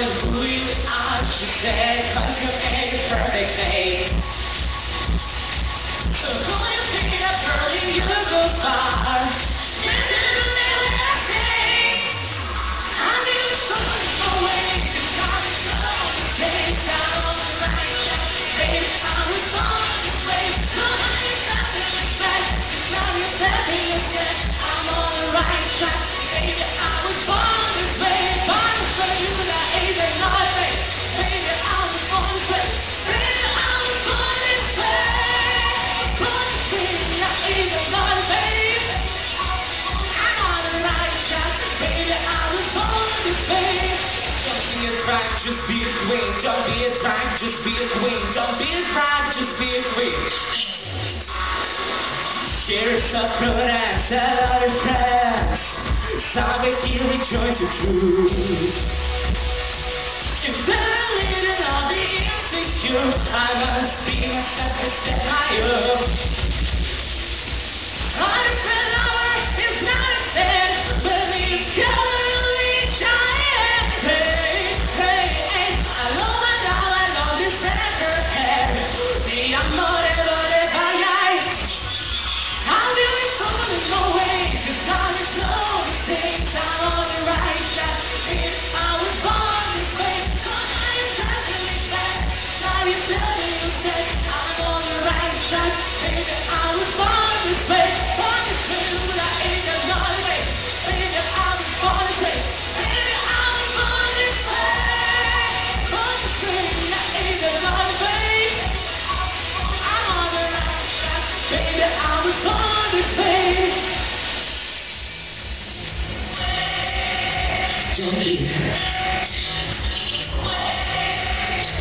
Hallelujah, I should say, but you made a perfect day. So who you picking up early, you go far. just be a queen, don't be a drag, just be a queen, don't be a drag, just be a queen. Share the romance, a lot of. Stop making me choice your truth. If I'm living on the insecure, I must be myself a step higher. I'm a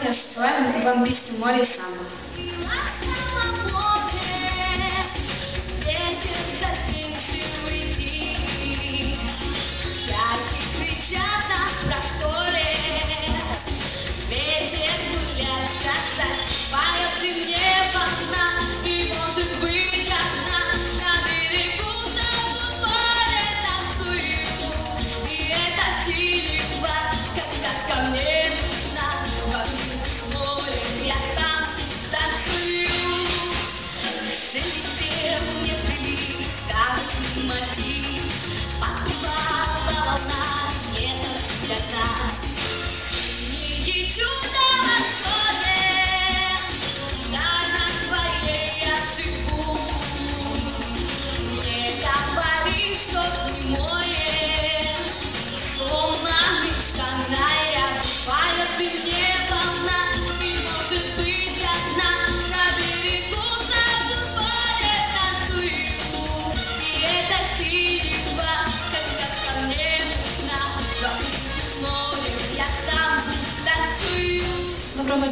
сьогодні співаємо вам пісню море і саме.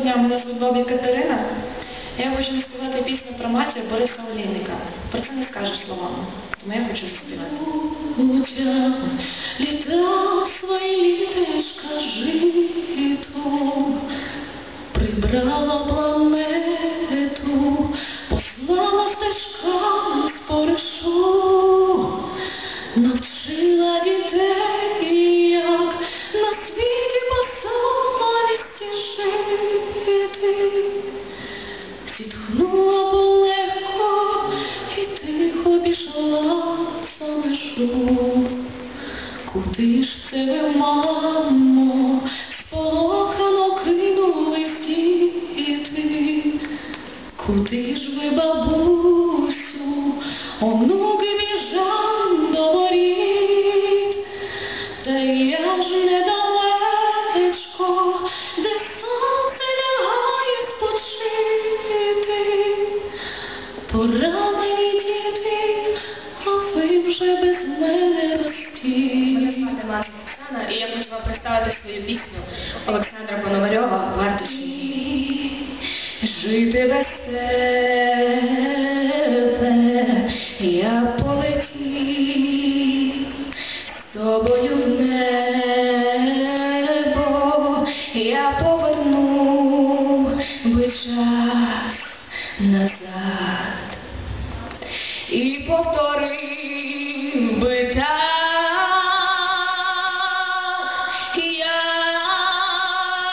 Дня, мене звуть Бабі Катерина. Я хочу заспівати пісню про матір Бориса Олійника. Про це не скажу словами, тому я хочу заспівати. Літа свої літечка житу, прибрала планету, послала стежками споришу, навчила. Тебе, мамо, полохано кинули діти. Куди ж ви, бабусю, онуки біжать до воріт, Та я ж недалечко, де сонце лягає почити. Пора мені діти, а ви вже без мене розтіть і я хочу вам представити свою пісню Олександра Пономарьова «Вартуші». Жити без тебе.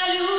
Hallelujah.